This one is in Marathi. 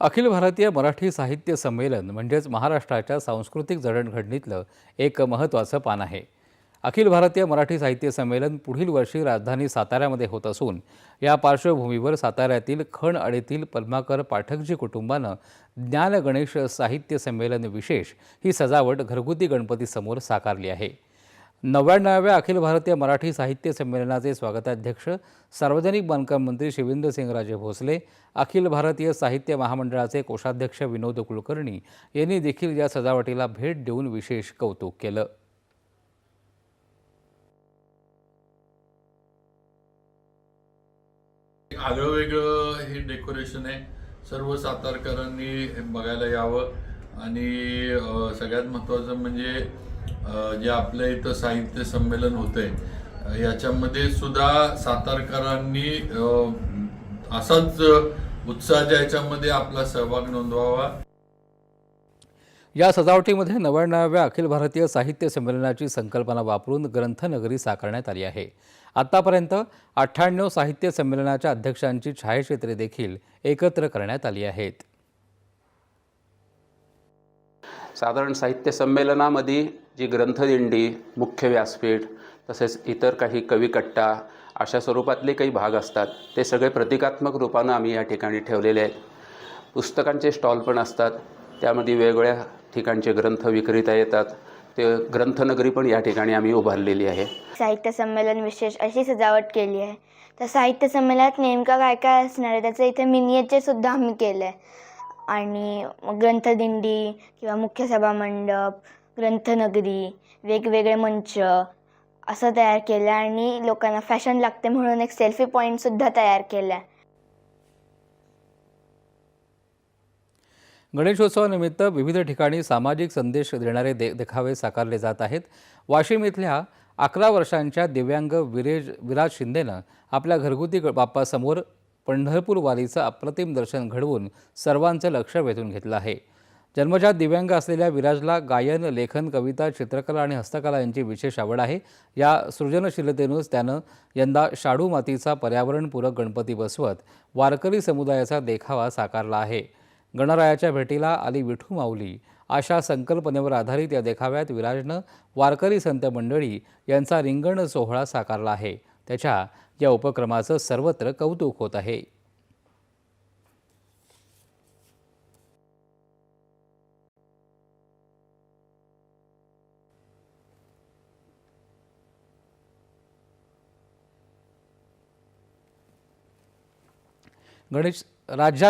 अखिल भारतीय मराठी साहित्य संमेलन म्हणजेच महाराष्ट्राच्या सांस्कृतिक जडणघडणीतलं एक महत्त्वाचं पान आहे. अखिल भारतीय मराठी साहित्य संमेलन पुढील वर्षी राजधानी साताऱ्यामध्ये होत असून या पार्श्वभूमीवर साताऱ्यातील खण अडीतील पद्माकर पाठकजी कुटुंबानं ज्ञान गणेश साहित्य संमेलन विशेष ही सजावट घरगुती गणपतीसमोर साकारली आहे. नव्याण्णव्या अखिल भारतीय मराठी साहित्य संमेलनाचे स्वागताध्यक्ष सार्वजनिक बांधकाम मंत्री शिवेंद्रसिंहराजे भोसले अखिल भारतीय साहित्य महामंडळाचे कोषाध्यक्ष विनोद कुलकर्णी यांनी देखील या सजावटीला भेट देऊन विशेष कौतुक केलं. आगळं वेगळं हे डेकोरेशन आहे. सर्व सातारकरांनी बघायला यावं आणि सगळ्यात महत्त्वाचं म्हणजे जे आपल्या इथं साहित्य संमेलन होतंय याच्यामध्ये सुद्धा सातारकरांनी असाच उत्साहाच्या याच्यामध्ये आपला सहभाग नोंदवावा. या सजावटीमध्ये नव्याण्णव्या अखिल भारतीय साहित्य संमेलनाची संकल्पना वापरून ग्रंथनगरी साकारण्यात आली आहे. आतापर्यंत अठ्ठ्याण्णव साहित्य संमेलनाच्या अध्यक्षांची छायाचित्रे देखील एकत्र करण्यात आली आहेत. साधारण साहित्य संमेलनामध्ये जी ग्रंथदिंडी मुख्य व्यासपीठ तसेच इतर काही कविकट्टा अशा स्वरूपातले काही भाग असतात ते सगळे प्रतिकात्मक रूपानं आम्ही या ठिकाणी ठेवलेले आहेत. पुस्तकांचे स्टॉल पण असतात त्यामध्ये वेगवेगळ्या ठिकाणचे ग्रंथ विक्रेता येतात ते ग्रंथनगरी पण या ठिकाणी आम्ही उभारलेली आहे. साहित्य संमेलन विशेष अशी सजावट केली आहे. तर साहित्य संमेलनात नेमकं काय काय असणार आहे? त्याचं इथे मिनिएचर सुद्धा आम्ही केलं आहे आणि मग ग्रंथदिंडी किंवा मुख्य सभामंडप ग्रंथनगरी वेगवेगळे मंच असं तयार केलं आहे आणि लोकांना फॅशन लागते म्हणून एक सेल्फी पॉईंटसुद्धा तयार केला गणेशोत्सवानिमित्त विविध ठिकाणी सामाजिक संदेश देणारे दे देखावे साकारले जात आहेत. वाशिम इथल्या अकरा वर्षांच्या दिव्यांग विरेज विराज शिंदेनं आपल्या घरगुती बाप्पासमोर पंढरपूर वारीचं अप्रतिम दर्शन घडवून सर्वांचं लक्ष वेधून घेतलं आहे. जन्मजात दिव्यांग असलेल्या विराजला गायन लेखन कविता चित्रकला आणि हस्तकला यांची विशेष आवड आहे. या सृजनशीलतेनंच त्यानं यंदा शाडू मातीचा पर्यावरणपूरक गणपती बसवत वारकरी समुदायाचा देखावा साकारला आहे. गणरायाच्या भेटीला आली विठू माऊली अशा संकल्पनेवर आधारित या देखाव्यात विराजनं वारकरी संत मंडळी यांचा रिंगण सोहळा साकारला आहे. त्याच्या या उपक्रमाचं सर्वत्र कौतुक होत आहे. गणेश राज्यात